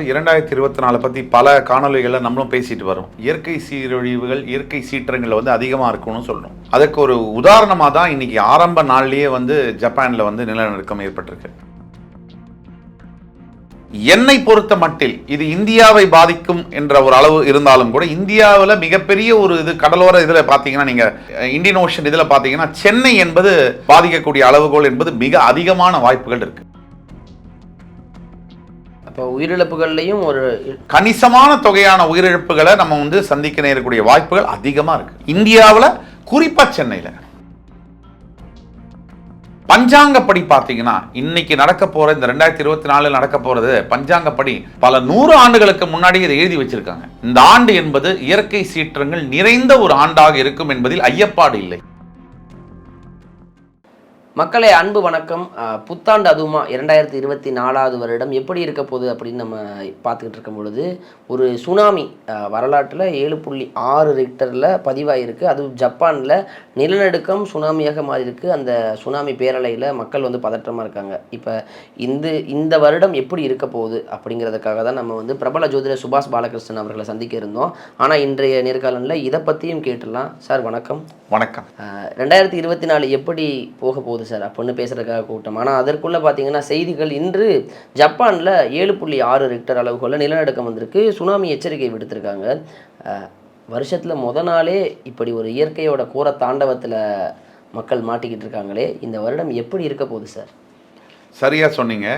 இரண்டாயிரத்தி இருபத்தி நாலு பற்றி பல காணொளிகளை நம்மளும் பேசிட்டு வரோம். இயற்கை சீரழிவுகள் இயற்கை சீற்றங்கள் வந்து அதிகமாக இருக்கும்னு சொல்லணும் அதுக்கு ஒரு உதாரணமாக தான் இன்னைக்கு ஆரம்ப நாள்லேயே வந்து ஜப்பானில் வந்து நிலநடுக்கம் ஏற்பட்டிருக்கு. என்னை பொறுத்த மட்டில் இது இந்தியாவை பாதிக்கும் என்ற ஒரு அளவு இருந்தாலும் கூட இந்தியாவில் மிகப்பெரிய ஒரு இது கடலோர இதில் பார்த்தீங்கன்னா நீங்கள் இந்தியன் ஓஷன் இதில் பார்த்தீங்கன்னா சென்னை என்பது பாதிக்கக்கூடிய அளவுகோல் என்பது மிக அதிகமான வாய்ப்புகள் இருக்கு. அப்போ உயிரிழப்புகள்லையும் ஒரு கணிசமான தொகையான உயிரிழப்புகளை நம்ம வந்து சந்திக்க நேரக்கூடிய வாய்ப்புகள் அதிகமாக இருக்கு. இந்தியாவில் குறிப்பாக சென்னையில். பஞ்சாங்கப்படி பார்த்தீங்கன்னா இன்னைக்கு நடக்க போற இந்த ரெண்டாயிரத்தி இருபத்தி நாலு நடக்க போறது பஞ்சாங்கப்படி பல நூறு ஆண்டுகளுக்கு முன்னாடி இதை எழுதி வச்சிருக்காங்க. இந்த ஆண்டு என்பது இயற்கை சீற்றங்கள் நிறைந்த ஒரு ஆண்டாக இருக்கும் என்பதில் ஐயப்பாடு இல்லை. மக்களே அன்பு வணக்கம். புத்தாண்டு அதுவுமா இரண்டாயிரத்தி இருபத்தி நாலாவது வருடம் எப்படி இருக்க போகுது அப்படின்னு நம்ம பார்த்துக்கிட்டு இருக்கும் பொழுது ஒரு சுனாமி வரலாற்றில் ஏழு புள்ளி ஆறு ரிக்டரில் பதிவாயிருக்கு. அதுவும் ஜப்பானில் நிலநடுக்கம் சுனாமியாக மாறி இருக்கு அந்த சுனாமி பேரலையில் மக்கள் வந்து பதற்றமாக இருக்காங்க. இப்போ இந்த இந்த வருடம் எப்படி இருக்க போகுது அப்படிங்கிறதுக்காக தான் நம்ம வந்து பிரபல ஜோதிடர் சுபாஷ் பாலகிருஷ்ணன் அவர்களை சந்திக்க இருந்தோம். ஆனால் இன்றைய நேர்காணலில் இதை பற்றியும் கேட்டுடலாம். சார் வணக்கம். வணக்கம். ரெண்டாயிரத்தி இருபத்தி நாலு எப்படி போக போகுது சார் பொண்ணு பேசுறதுக்காக கூட்டம் ஆனால் அதற்குள்ளே பார்த்தீங்கன்னா செய்திகள் இன்று ஜப்பானில் ஏழு புள்ளி ஆறு ரிக்டர் அளவுகளில் நிலநடுக்கம் வந்திருக்கு. சுனாமி எச்சரிக்கை விடுத்திருக்காங்க. வருஷத்தில் முத நாளே இப்படி ஒரு இயற்கையோட கூற தாண்டவத்தில் மக்கள் மாட்டிக்கிட்டு இருக்காங்களே இந்த வருடம் எப்படி இருக்க போகுது சார்? சரியாக சொன்னீங்க.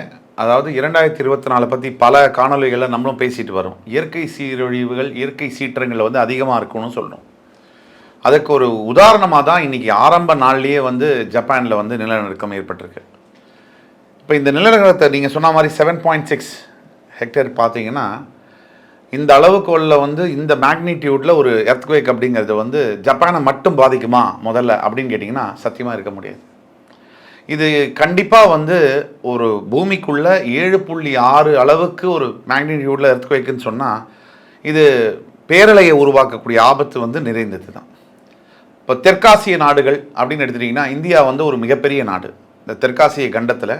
அதாவது இரண்டாயிரத்தி இருபத்தி நாலு பற்றி பல காணொளிகளை நம்மளும் பேசிட்டு வரோம். இயற்கை சீரழிவுகள் இயற்கை சீற்றங்கள் வந்து அதிகமாக இருக்கணும்னு சொல்கிறோம் அதுக்கு ஒரு உதாரணமாக தான் இன்னைக்கு ஆரம்ப நாள்லேயே வந்து ஜப்பானில் வந்து நிலநடுக்கம் ஏற்பட்டிருக்கு. இப்போ இந்த நிலநடுக்கத்தை நீங்கள் சொன்ன மாதிரி செவன் பாயிண்ட் சிக்ஸ் ஹெக்டேர் பார்த்தீங்கன்னா இந்த அளவுக்கு உள்ள வந்து இந்த மேக்னிடியூட்டில் ஒரு எர்த்குவேக் அப்படிங்கிறது வந்து ஜப்பானை மட்டும் பாதிக்குமா முதல்ல அப்படின்னு கேட்டிங்கன்னா சத்தியமாக இருக்க முடியாது. இது கண்டிப்பாக வந்து ஒரு பூமிக்குள்ளே ஏழு புள்ளி ஆறு அளவுக்கு ஒரு மேக்னிடியூட்டில் எர்த்குவேக்குன்னு சொன்னால் இது பேரலையை உருவாக்கக்கூடிய ஆபத்து வந்து நிறைந்தது தான் இப்போ தெற்காசிய நாடுகள் அப்படின்னு எடுத்துட்டிங்கன்னா இந்தியா வந்து ஒரு மிகப்பெரிய நாடு. இந்த தெற்காசிய கண்டத்தில்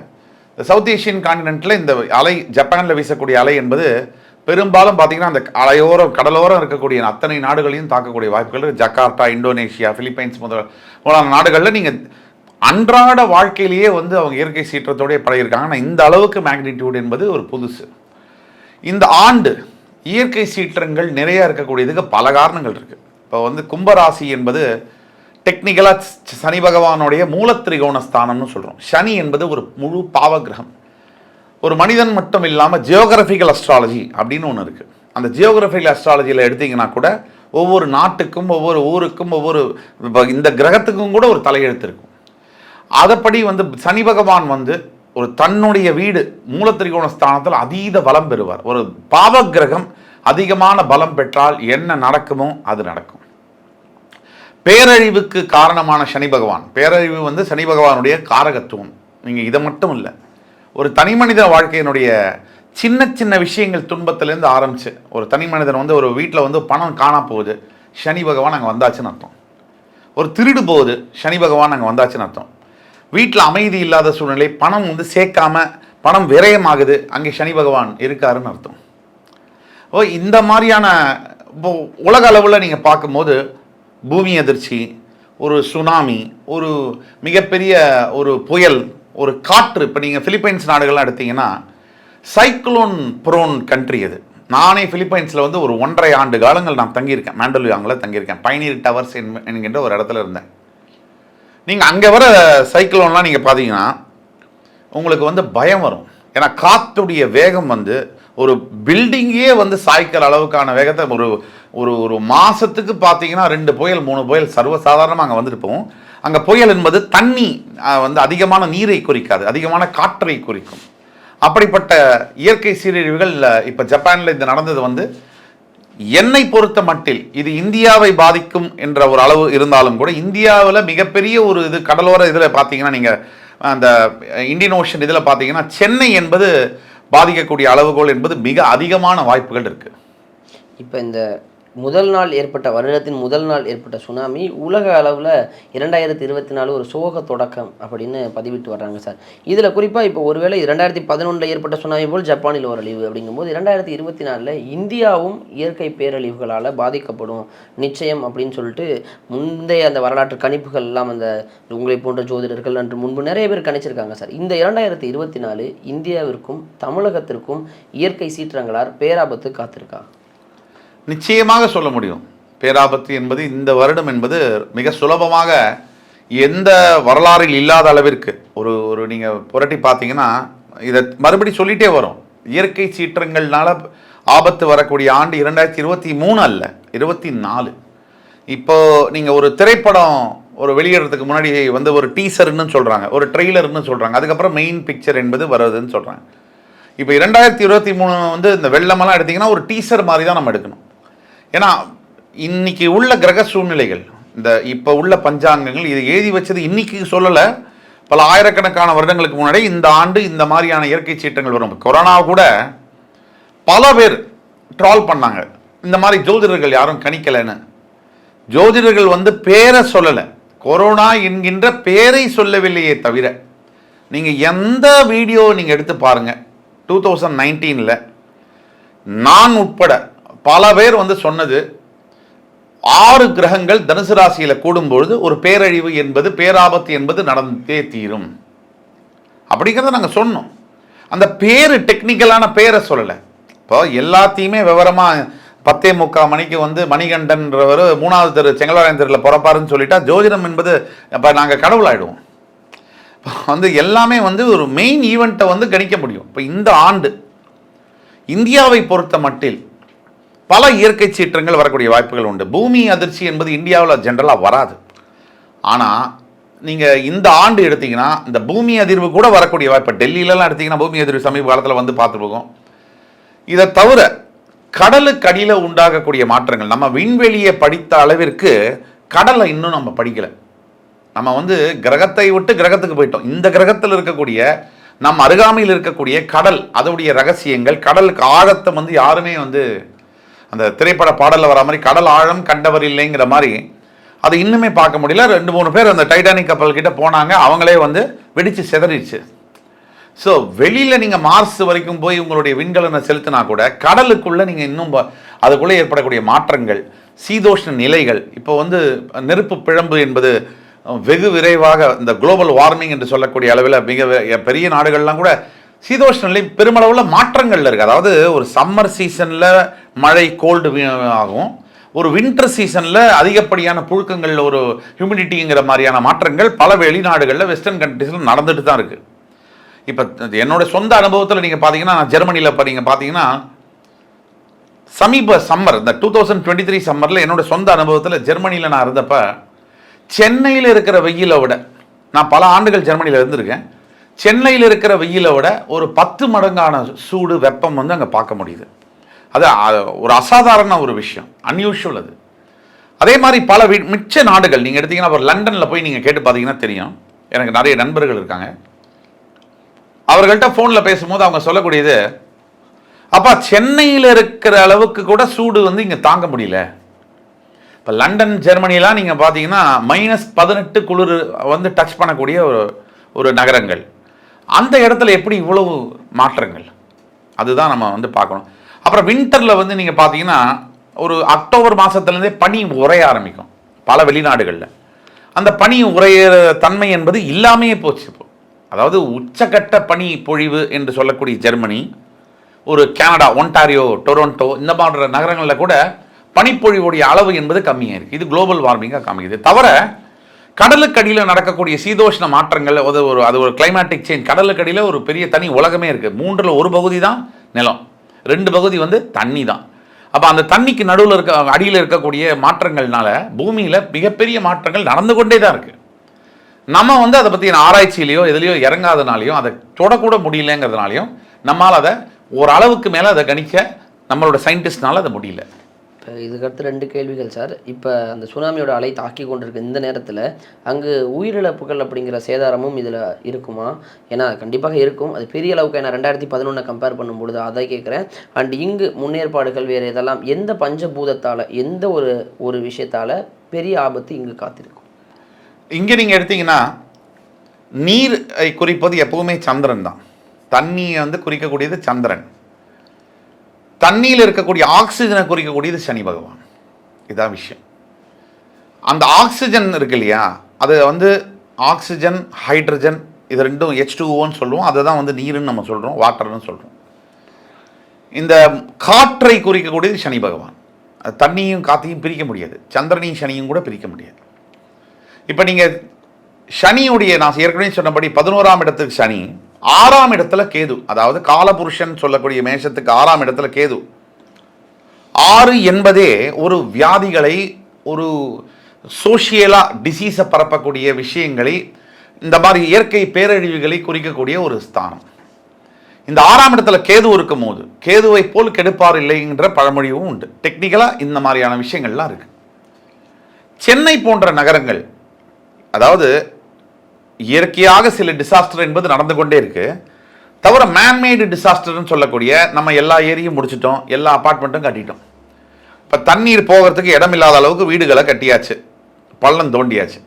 இந்த சவுத் ஏஷியன் காண்டினென்ட்டில் இந்த அலை ஜப்பானில் வீசக்கூடிய அலை என்பது பெரும்பாலும் பார்த்தீங்கன்னா அந்த அலையோரம் கடலோரம் இருக்கக்கூடிய அத்தனை நாடுகளையும் தாக்கக்கூடிய வாய்ப்புகள் ஜக்கார்த்தா இந்தோனேஷியா பிலிப்பைன்ஸ் முதல் முதலான நாடுகளில் நீங்கள் அன்றாட வாழ்க்கையிலேயே வந்து அவங்க இயற்கை சீற்றத்தோடய பழகிருக்காங்க ஆனால் இந்த அளவுக்கு மேக்னிடியூட் என்பது ஒரு புதுசு. இந்த ஆண்டு இயற்கை சீற்றங்கள் நிறையா இருக்கக்கூடியதுக்கு பல காரணங்கள் இருக்குது இப்போ வந்து கும்பராசி என்பது டெக்னிக்கலாக சனி பகவானுடைய மூலத்திரிகோண ஸ்தானம்னு சொல்கிறோம் சனி என்பது ஒரு முழு பாவகிரகம். ஒரு மனிதன் மட்டும் இல்லாமல் ஜியோகிராஃபிக்கல் அஸ்ட்ராலஜி அப்படின்னு ஒன்று இருக்குது அந்த ஜியோகிராஃபிக்கல் அஸ்ட்ராலஜியில் எடுத்தீங்கன்னா கூட ஒவ்வொரு நாட்டுக்கும் ஒவ்வொரு ஊருக்கும் ஒவ்வொரு இந்த கிரகத்துக்கும் கூட ஒரு தலையெழுத்து இருக்கும். அதைப்படி வந்து சனி பகவான் வந்து ஒரு தன்னுடைய வீடு மூலத்திரிகோண ஸ்தானத்தில் அதீத பலம் பெறுவார். ஒரு பாவ கிரகம் அதிகமான பலம் பெற்றால் என்ன நடக்குமோ அது நடக்கும். பேரழிவுக்கு காரணமான சனி பகவான். பேரழிவு வந்து சனி பகவானுடைய காரகத்துவம். நீங்கள் இதை மட்டும் இல்லை. ஒரு தனி மனித வாழ்க்கையினுடைய சின்ன சின்ன விஷயங்கள் துன்பத்திலேருந்து ஆரம்பிச்சு ஒரு தனி மனிதன் வந்து ஒரு வீட்டில் வந்து பணம் காணா போகுது சனி பகவான் அங்கே வந்தாச்சுன்னு அர்த்தம். ஒரு திருடு போகுது சனி பகவான் அங்கே வந்தாச்சுன்னு அர்த்தம். வீட்டில் அமைதி இல்லாத சூழ்நிலை பணம் வந்து சேர்க்காம பணம் விரயமாகுது அங்கே சனி பகவான் இருக்காருன்னு அர்த்தம். ஓ இந்த மாதிரியான இப்போ உலக அளவில் நீங்கள் பார்க்கும்போது பூமி அதிர்ச்சி ஒரு சுனாமி ஒரு மிகப்பெரிய ஒரு புயல் ஒரு காற்று. இப்போ நீங்கள் ஃபிலிப்பைன்ஸ் நாடுகள்லாம் எடுத்தீங்கன்னா சைக்ளோன் ப்ரோன் கண்ட்ரி அது. நானே ஃபிலிப்பைன்ஸில் வந்து ஒரு ஒன்றரை ஆண்டு காலங்கள் நான் தங்கியிருக்கேன். மேண்டலுயாங்கில் தங்கியிருக்கேன். பைனீர் டவர்ஸ் என்கின்ற ஒரு இடத்துல இருந்தேன். நீங்கள் அங்கே வர சைக்ளோன்லாம் நீங்கள் பார்த்தீங்கன்னா உங்களுக்கு வந்து பயம் வரும். ஏன்னா காற்றுடைய வேகம் வந்து ஒரு பில்டிங்கே வந்து சாய்க்கிற அளவுக்கான வேகத்தை ஒரு ஒரு ஒரு மாதத்துக்கு பார்த்தீங்கன்னா ரெண்டு புயல் மூணு புயல் சர்வசாதாரணமாக அங்கே வந்திருப்போம் அங்கே புயல் என்பது தண்ணி வந்து அதிகமான நீரை குறிக்காது அதிகமான காற்றை குறிக்கும். அப்படிப்பட்ட இயற்கை சீரழிவுகள் இப்போ ஜப்பானில் இந்த நடந்தது வந்து என்னை பொறுத்த மட்டில் இது இந்தியாவை பாதிக்கும் என்ற ஒரு அளவு இருந்தாலும் கூட இந்தியாவில் மிகப்பெரிய ஒரு இது கடலோர இதில் பார்த்தீங்கன்னா நீங்கள் அந்த இந்தியன் ஓஷன் இதில் பார்த்தீங்கன்னா சென்னை என்பது பாதிக்கக்கூடிய அளவுகோல் என்பது மிக அதிகமான வாய்ப்புகள் இருக்குது இப்போ இந்த முதல் நாள் ஏற்பட்ட வருடத்தின் முதல் நாள் ஏற்பட்ட சுனாமி உலக அளவில் இரண்டாயிரத்தி இருபத்தி நாலு ஒரு சோக தொடக்கம் அப்படின்னு பதிவிட்டு வர்றாங்க சார். இதில் குறிப்பாக இப்போ ஒருவேளை இரண்டாயிரத்தி பதினொன்றில் ஏற்பட்ட சுனாமி போல் ஜப்பானில் ஓரழிவு அப்படிங்கும்போது இரண்டாயிரத்தி இருபத்தி நாலில் இந்தியாவும் இயற்கை பேரழிவுகளால் பாதிக்கப்படும். நிச்சயம் அப்படின்னு சொல்லிட்டு முந்தைய அந்த வரலாற்று கணிப்புகள் எல்லாம் அந்த உங்களை போன்ற ஜோதிடர்கள் அன்று முன்பு நிறைய பேர் கணிச்சிருக்காங்க சார். இந்த இரண்டாயிரத்தி இருபத்தி நாலு இந்தியாவிற்கும் தமிழகத்திற்கும் இயற்கை சீற்றங்களால் பேராபத்து காத்திருக்கா? நிச்சயமாக சொல்ல முடியும். பேராபத்து என்பது இந்த வருடம் என்பது மிக சுலபமாக எந்த வரலாறில் இல்லாத அளவிற்கு ஒரு ஒரு நீங்கள் புரட்டி பார்த்தீங்கன்னா இதை மறுபடி சொல்லிட்டே வரும். இயற்கை சீற்றங்கள்னால ஆபத்து வரக்கூடிய ஆண்டு இரண்டாயிரத்தி இருபத்தி மூணு அல்ல இருபத்தி நாலு. இப்போ நீங்கள் ஒரு திரைப்படம் ஒரு வெளியிடறதுக்கு முன்னாடி வந்து ஒரு டீசர்னு சொல்கிறாங்க ஒரு ட்ரெய்லர்னு சொல்கிறாங்க அதுக்கப்புறம் மெயின் பிக்சர் என்பது வருதுன்னு சொல்கிறாங்க இப்போ இரண்டாயிரத்தி இருபத்தி மூணு வந்து இந்த வெள்ளமெல்லாம் எடுத்திங்கன்னா ஒரு டீசர் மாதிரி தான் நம்ம எடுக்கணும். ஏன்னா இன்னைக்கு உள்ள கிரக சூழ்நிலைகள் இந்த இப்போ உள்ள பஞ்சாங்கங்கள் இதை எழுதி வச்சது இன்னைக்கு சொல்லலை. பல ஆயிரக்கணக்கான வருடங்களுக்கு முன்னாடி இந்த ஆண்டு இந்த மாதிரியான இயற்கை சீற்றங்கள் வரும். கொரோனா கூட பல பேர் ட்ரால் பண்ணாங்க. இந்த மாதிரி ஜோதிடர்கள் யாரும் கணிக்கலைன்னு. ஜோதிடர்கள் வந்து பேரை சொல்லலை. கொரோனா என்கின்ற பேரை சொல்லவில்லையே தவிர நீங்கள் எந்த வீடியோ நீங்கள் எடுத்து பாருங்கள் டூ தௌசண்ட் நைன்டீனில் நான் உட்பட பல பேர் வந்து சொன்னது ஆறு கிரகங்கள் தனுசு ராசியில் கூடும்பொழுது ஒரு பேரழிவு என்பது பேராபத்து என்பது நடந்தே தீரும். அப்படிங்கிறத நாங்கள் சொன்னோம். அந்த பேர் டெக்னிக்கலான பேரை சொல்லலை. இப்போ எல்லாத்தையுமே விவரமாக பத்தே முக்கால் மணிக்கு வந்து மணிகண்டன்றவர் மூணாவது தெரு செங்கல்வாயன் தெருவில் பிறப்பாருன்னு சொல்லிட்டா ஜோதிடம் என்பது இப்போ நாங்கள் கடவுளாயிடுவோம். இப்போ வந்து எல்லாமே வந்து ஒரு மெயின் ஈவெண்ட்டை வந்து கணிக்க முடியும். இப்போ இந்த ஆண்டு இந்தியாவை பொறுத்த மட்டில் பல இயற்கை சீற்றங்கள் வரக்கூடிய வாய்ப்புகள் உண்டு. பூமி அதிர்ச்சி என்பது இந்தியாவில் ஜென்ரலாக வராது. ஆனால் நீங்கள் இந்த ஆண்டு எடுத்திங்கன்னா இந்த பூமி அதிர்வு கூட வரக்கூடிய வாய்ப்பு டெல்லியிலலாம் எடுத்தீங்கன்னா பூமி அதிர்வு சமீப காலத்தில் வந்து பார்த்துருக்கோம் இதை தவிர கடலுக்கு அடியில் உண்டாகக்கூடிய மாற்றங்கள் நம்ம விண்வெளியை படித்த அளவிற்கு கடலை இன்னும் நம்ம படிக்கலை. நம்ம வந்து கிரகத்தை விட்டு கிரகத்துக்கு போயிட்டோம். இந்த கிரகத்தில் இருக்கக்கூடிய நம் அருகாமையில் இருக்கக்கூடிய கடல் அதோடைய ரகசியங்கள் கடலுக்கு ஆழத்தை வந்து யாருமே வந்து அந்த திரைப்பட பாடலில் வர மாதிரி கடல் ஆழம் கண்டவர் இல்லைங்கிற மாதிரி அது இன்னுமே பார்க்க முடியல. ரெண்டு மூணு பேர் அந்த டைட்டானிக் கப்பல் கிட்ட போனாங்க. அவங்களே வந்து வெடிச்சு சிதறிடுச்சு. ஸோ வெளியில் நீங்கள் மார்ஸ் வரைக்கும் போய் உங்களுடைய விண்கலனை செலுத்தினா கூட கடலுக்குள்ளே நீங்கள் இன்னும் அதுக்குள்ளே ஏற்படக்கூடிய மாற்றங்கள் சீதோஷ்ண நிலைகள் இப்போ வந்து நெருப்பு பிழம்பு என்பது வெகு விரைவாக இந்த குளோபல் வார்மிங் என்று சொல்லக்கூடிய அளவில் மிக பெரிய நாடுகள்லாம் கூட சீதோஷ்ண பெருமளவில் மாற்றங்கள் இருக்குது அதாவது ஒரு சம்மர் சீசனில் மழை கோல்டு ஆகும். ஒரு வின்டர் சீசனில் அதிகப்படியான புழுக்கங்கள் ஒரு ஹியூமிடிட்டிங்கிற மாதிரியான மாற்றங்கள் பல வெளிநாடுகளில் வெஸ்டர்ன் கண்ட்ரீஸில் நடந்துட்டு தான் இருக்குது இப்போ என்னோடய சொந்த அனுபவத்தில் நீங்கள் பார்த்தீங்கன்னா நான் ஜெர்மனியில் இப்போ நீங்கள் பார்த்தீங்கன்னா சமீப சம்மர் இந்த டூ தௌசண்ட் டுவெண்ட்டி த்ரீ சம்மரில் என்னோட சொந்த அனுபவத்தில் ஜெர்மனியில் நான் இருந்தப்போ சென்னையில் இருக்கிற வெயிலை விட நான் பல ஆண்டுகள் ஜெர்மனியில் இருந்திருக்கேன். சென்னையில் இருக்கிற வெயிலை விட ஒரு பத்து மடங்கான சூடு வெப்பம் வந்து அங்கே பார்க்க முடியுது. அது ஒரு அசாதாரண ஒரு விஷயம். அன்யூஷுவல் அது. அதே மாதிரி பல வி- மிச்ச நாடுகள் நீங்கள் எடுத்தீங்கன்னா ஒரு லண்டனில் போய் நீங்கள் கேட்டு பார்த்தீங்கன்னா தெரியும். எனக்கு நிறைய நண்பர்கள் இருக்காங்க. அவர்கள்ட்ட ஃபோனில் பேசும்போது அவங்க சொல்லக்கூடியது அப்பா சென்னையில் இருக்கிற அளவுக்கு கூட சூடு வந்து இங்கே தாங்க முடியல. இப்போ லண்டன் ஜெர்மனிலாம் நீங்கள் பார்த்தீங்கன்னா மைனஸ் பதினெட்டு குளிர் வந்து டச் பண்ணக்கூடிய ஒரு ஒரு நகரங்கள். அந்த இடத்துல எப்படி இவ்வளவு மாற்றங்கள்? அதுதான் நம்ம வந்து பார்க்கணும். அப்புறம் வின்டரில் வந்து நீங்கள் பார்த்தீங்கன்னா ஒரு அக்டோபர் மாதத்துலேருந்தே பனி உறைய ஆரம்பிக்கும் பல வெளிநாடுகளில். அந்த பனி உறையிற தன்மை என்பது இல்லாமையே போச்சு இப்போ. அதாவது உச்சக்கட்ட பனி பொழிவு என்று சொல்லக்கூடிய ஜெர்மனி ஒரு கனடா ஒன்டாரியோ டொரண்டோ இந்த மாதிரி நகரங்களில் கூட பனிப்பொழிவுடைய அளவு என்பது கம்மியாக இருக்குது இது குளோபல் வார்மிங்காக காமிக்குது. தவிர கடலுக்கடியில் நடக்கக்கூடிய சீதோஷ்ண மாற்றங்கள் அது ஒரு அது ஒரு கிளைமேட்டிக் சேஞ்ச் கடலுக்கடியில் ஒரு பெரிய தனி உலகமே இருக்குது மூன்றில் ஒரு பகுதி தான் நிலம். ரெண்டு பகுதி வந்து தண்ணி தான் அப்போ அந்த தண்ணிக்கு நடுவில் இருக்க அடியில் இருக்கக்கூடிய மாற்றங்கள்னால பூமியில் மிகப்பெரிய மாற்றங்கள் நடந்து கொண்டே தான் இருக்குது நம்ம வந்து அதை பற்றி ஆராய்ச்சியிலையோ எதுலையோ இறங்காதனாலையும் அதை தொடக்கூட முடியலங்கிறதுனாலையும் நம்மால் அதை ஓரளவுக்கு மேலே அதை கணிக்க நம்மளோட சயின்டிஸ்ட்னால அதை முடியல. இதுக்கடுத்து ரெண்டு கேள்விகள் சார். இப்போ அந்த சுனாமியோட அலை தாக்கி கொண்டிருக்க இந்த நேரத்தில் அங்கு உயிரிழப்புகள் அப்படிங்கிற சேதாரமும் இதில் இருக்குமா? ஏன்னா கண்டிப்பாக இருக்கும். அது பெரிய அளவுக்கு நான் ரெண்டாயிரத்தி பதினொன்றை கம்பேர் பண்ணும்பொழுது அதை கேட்குறேன். அண்ட் இங்கு முன்னேற்பாடுகள் வேறு இதெல்லாம் எந்த பஞ்சபூதத்தால் எந்த ஒரு ஒரு விஷயத்தால் பெரிய ஆபத்து இங்கு காத்திருக்கும்? இங்கே நீங்கள் எடுத்தீங்கன்னா நீரை குறிப்பது எப்பவுமே சந்திரன் தான். தண்ணியை வந்து குறிக்கக்கூடியது சந்திரன். தண்ணியில் இருக்கக்கூடிய ஆக்சிஜனை குறிக்கக்கூடியது சனி பகவான். இதான் விஷயம். அந்த ஆக்சிஜன் இருக்கு இல்லையா? அது வந்து ஆக்சிஜன் ஹைட்ரஜன் இது ரெண்டும் ஹெச் டூஓன்னு சொல்லுவோம் அதை தான் வந்து நீருன்னு நம்ம சொல்கிறோம் வாட்டர்னு சொல்கிறோம் இந்த காற்றை குறிக்கக்கூடியது சனி பகவான். அது தண்ணியும் காற்றையும் பிரிக்க முடியாது. சந்திரனையும் சனியும் கூட பிரிக்க முடியாது. இப்போ நீங்கள் சனியுடைய நான் ஏற்கனவே சொன்னபடி பதினோராம் இடத்துக்கு சனி ஆறாம் இடத்துல கேது. அதாவது காலபுருஷன் சொல்லக்கூடிய மேஷத்துக்கு ஆறாம் இடத்துல கேது. ஆறு என்பதே ஒரு வியாதிகளை ஒரு சோஷியலாக டிசீஸை பரப்பக்கூடிய விஷயங்களை இந்த மாதிரி இயற்கை பேரழிவுகளை குறிக்கக்கூடிய ஒரு ஸ்தானம். இந்த ஆறாம் இடத்துல கேது இருக்கும் போது கேதுவை போல் கெடுப்பார் இல்லைங்கிற பழமொழியும் உண்டு. டெக்னிக்கலாக இந்த மாதிரியான விஷயங்கள்லாம் இருக்கு. சென்னை போன்ற நகரங்கள் அதாவது இயற்கையாக சில டிசாஸ்டர் என்பது நடந்து கொண்டே இருக்கு. தவிர மேன்மேடு டிசாஸ்டர்னு சொல்லக்கூடிய நம்ம எல்லா ஏரியும் முடிச்சிட்டோம் எல்லா அப்பார்ட்மெண்ட்டும் கட்டிட்டோம். இப்போ தண்ணீர் போகிறதுக்கு இடம் இல்லாத அளவுக்கு வீடுகளை கட்டியாச்சு. பள்ளம் தோண்டியாச்சு.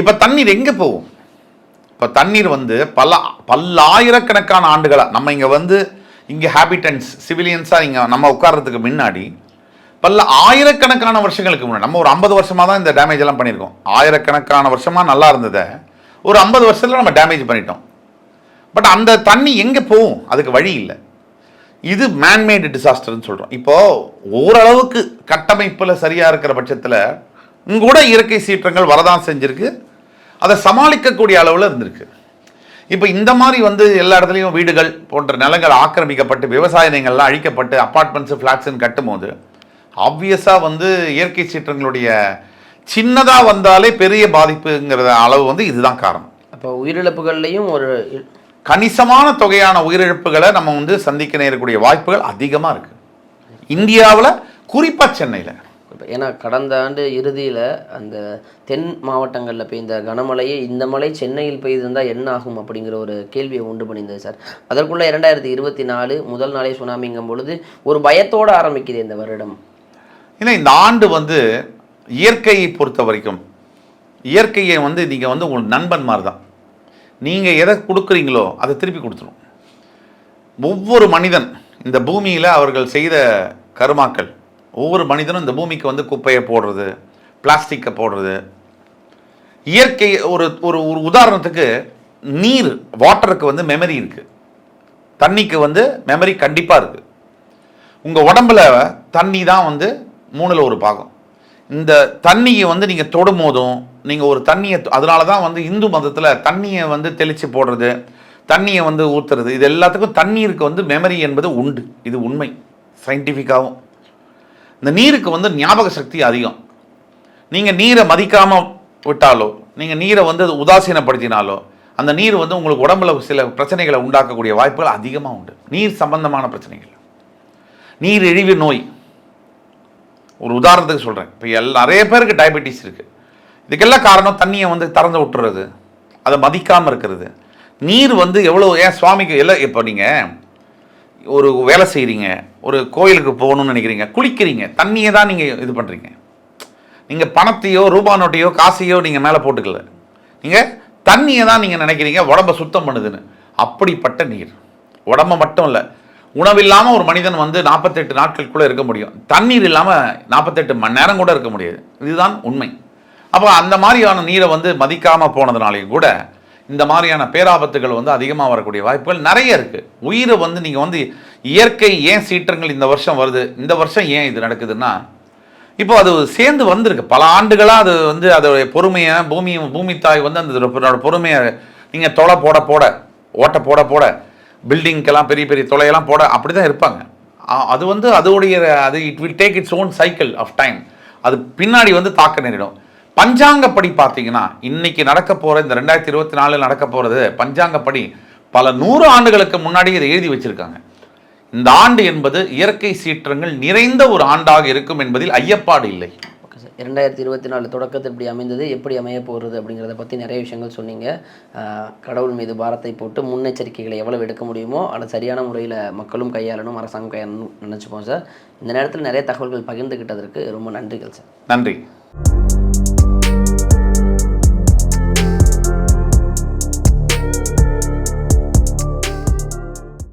இப்போ தண்ணீர் எங்கே போகும்? இப்போ தண்ணீர் வந்து பல பல்லாயிரக்கணக்கான ஆண்டுகளாக நம்ம இங்கே வந்து இங்கே ஹேபிட்டன்ஸ் சிவிலியன்ஸாக இங்கே நம்ம உட்கார்றதுக்கு முன்னாடி பல ஆயிரக்கணக்கான வருஷங்களுக்கு முன்னாடி நம்ம ஒரு ஐம்பது வருஷமாக தான் இந்த டேமேஜ் எல்லாம் பண்ணியிருக்கோம். ஆயிரக்கணக்கான வருஷமாக நல்லா இருந்ததை ஒரு ஐம்பது வருஷத்தில் நம்ம டேமேஜ் பண்ணிட்டோம். பட் அந்த தண்ணி எங்கே போகும்? அதுக்கு வழி இல்லை. இது மேன்மேடு டிசாஸ்டர்னு சொல்கிறோம் இப்போது ஓரளவுக்கு கட்டமைப்பில் சரியாக இருக்கிற பட்சத்தில் கூட இயற்கை சீற்றங்கள் வரதான் செஞ்சுருக்கு. அதை சமாளிக்கக்கூடிய அளவில் இருந்திருக்கு. இப்போ இந்த மாதிரி வந்து எல்லா இடத்துலையும் வீடுகள் போன்ற நிலங்கள் ஆக்கிரமிக்கப்பட்டு விவசாய நிலங்கள்லாம் அழிக்கப்பட்டு அப்பார்ட்மெண்ட்ஸு ஃப்ளாட்ஸுன்னு கட்டும்போது ஆப்வியஸாக வந்து இயற்கை சீற்றங்களுடைய சின்னதாக வந்தாலே பெரிய பாதிப்புங்கிற அளவு வந்து இதுதான் காரணம். அப்போ உயிரிழப்புகள்லையும் ஒரு கணிசமான தொகையான உயிரிழப்புகளை நம்ம வந்து சந்திக்க நேரக்கூடிய வாய்ப்புகள் அதிகமாக இருக்குது இந்தியாவில் குறிப்பாக சென்னையில். ஏன்னா கடந்த ஆண்டு இறுதியில் அந்த தென் மாவட்டங்களில் பெய்த கனமழையே இந்த மழை சென்னையில் பெய்திருந்தால் என்ன ஆகும் அப்படிங்கிற ஒரு கேள்வியை உண்டு பண்ணியிருந்தது சார். அதற்குள்ள இரண்டாயிரத்தி இருபத்தி நாலு முதல் நாளே சுனாமிங்கும் பொழுது ஒரு பயத்தோடு ஆரம்பிக்குது இந்த வருடம். ஏன்னா இந்த ஆண்டு வந்து இயற்கையை பொறுத்த வரைக்கும் இயற்கையை வந்து நீங்கள் வந்து உங்கள் நண்பன் மாதிரி தான் நீங்கள் எதை கொடுக்குறீங்களோ அதை திருப்பி கொடுத்துரும். ஒவ்வொரு மனிதன் இந்த பூமியில் அவர்கள் செய்த கருமாக்கள் ஒவ்வொரு மனிதனும் இந்த பூமிக்கு வந்து குப்பையை போடுறது பிளாஸ்டிக்கை போடுறது. இயற்கை ஒரு ஒரு ஒரு உதாரணத்துக்கு நீர் வாட்டருக்கு வந்து மெமரி இருக்குது தண்ணிக்கு வந்து மெமரி கண்டிப்பாக இருக்குது உங்கள் உடம்புல தண்ணி தான் வந்து மூணில் ஒரு பாகம். இந்த தண்ணியை வந்து நீங்கள் தொடும் போதும் நீங்கள் ஒரு தண்ணியை அதனால தான் வந்து இந்து மதத்தில் தண்ணியை வந்து தெளித்து போடுறது தண்ணியை வந்து ஊற்றுறது இது எல்லாத்துக்கும் தண்ணீருக்கு வந்து மெமரி என்பது உண்டு. இது உண்மை. சயின்டிஃபிக்காகவும் இந்த நீருக்கு வந்து ஞாபக சக்தி அதிகம். நீங்கள் நீரை மதிக்காமல் விட்டாலோ நீங்கள் நீரை வந்து உதாசீனப்படுத்தினாலோ அந்த நீர் வந்து உங்களுக்கு உடம்புல சில பிரச்சனைகளை உண்டாக்கக்கூடிய வாய்ப்புகள் அதிகமாக உண்டு. நீர் சம்பந்தமான பிரச்சனைகள். நீர் இழிவு நோய். ஒரு உதாரணத்துக்கு சொல்கிறேன் இப்போ எல் நிறைய பேருக்கு டயபெட்டிஸ் இருக்குது இதுக்கெல்லாம் காரணம் தண்ணியை வந்து திறந்து விட்டுறது அதை மதிக்காமல் இருக்கிறது. நீர் வந்து எவ்வளோ ஏன் சுவாமிக்கு எல்லாம் இப்போ நீங்கள் ஒரு வேலை செய்கிறீங்க ஒரு கோயிலுக்கு போகணும்னு நினைக்கிறீங்க குளிக்கிறீங்க தண்ணியை தான் நீங்கள் இது பண்ணுறீங்க நீங்கள் பணத்தையோ ரூபா நோட்டையோ காசையோ நீங்கள் மேலே போட்டுக்கல. நீங்கள் தண்ணியை தான் நீங்கள் நினைக்கிறீங்க உடம்ப சுத்தம் பண்ணுதுன்னு. அப்படிப்பட்ட நீர். உடம்பை மட்டும் இல்லை உணவில்லாமல் ஒரு மனிதன் வந்து நாற்பத்தெட்டு நாட்களுக்குள்ளே இருக்க முடியும். தண்ணீர் இல்லாமல் நாற்பத்தெட்டு மணி நேரம் கூட இருக்க முடியாது. இதுதான் உண்மை. அப்போ அந்த மாதிரியான நீரை வந்து மதிக்காமல் போனதுனாலையும் கூட இந்த மாதிரியான பேராபத்துகள் வந்து அதிகமாக வரக்கூடிய வாய்ப்புகள் நிறைய இருக்குது உயிரை வந்து நீங்கள் வந்து இயற்கை ஏன் சீற்றங்கள் இந்த வருஷம் வருது இந்த வருஷம் ஏன் இது நடக்குதுன்னா இப்போ அது சேர்ந்து வந்திருக்கு. பல ஆண்டுகளாக அது வந்து அதோடைய பொறுமையை பூமி பூமி தாய் வந்து அந்த பொறுமையை நீங்கள் தொலை போட போட ஓட்ட போட போட பில்டிங்க்கெல்லாம் பெரிய பெரிய தொலையெல்லாம் போட அப்படி தான் இருப்பாங்க அது வந்து அதோடைய அது it will take its own cycle of time அது பின்னாடி வந்து தாக்க நேரிடும். பஞ்சாங்கப்படி பார்த்தீங்கன்னா இன்னைக்கு நடக்க போகிற இந்த ரெண்டாயிரத்தி இருபத்தி நாலில் நடக்க போகிறது பஞ்சாங்கப்படி பல நூறு ஆண்டுகளுக்கு முன்னாடி இதை எழுதி வச்சுருக்காங்க. இந்த ஆண்டு என்பது இயற்கை சீற்றங்கள் நிறைந்த ஒரு ஆண்டாக இருக்கும் என்பதில் ஐயப்பாடு இல்லை. இரண்டாயிரத்தி இருபத்தி நாலு தொடக்கத்தில் இப்படி அமைந்தது எப்படி அமைய போகிறது அப்படிங்கிறத பற்றி நிறைய விஷயங்கள் சொன்னீங்க. கடவுள் மீது பாரத்தை போட்டு முன்னெச்சரிக்கைகளை எவ்வளவு எடுக்க முடியுமோ அதை சரியான முறையில் மக்களும் கையாளணும் அரசாங்கம் கையாளணும் நினச்சிப்போம் சார். இந்த நேரத்தில் நிறைய தகவல்கள் பகிர்ந்துக்கிட்டதற்கு ரொம்ப நன்றிகள் சார். நன்றி.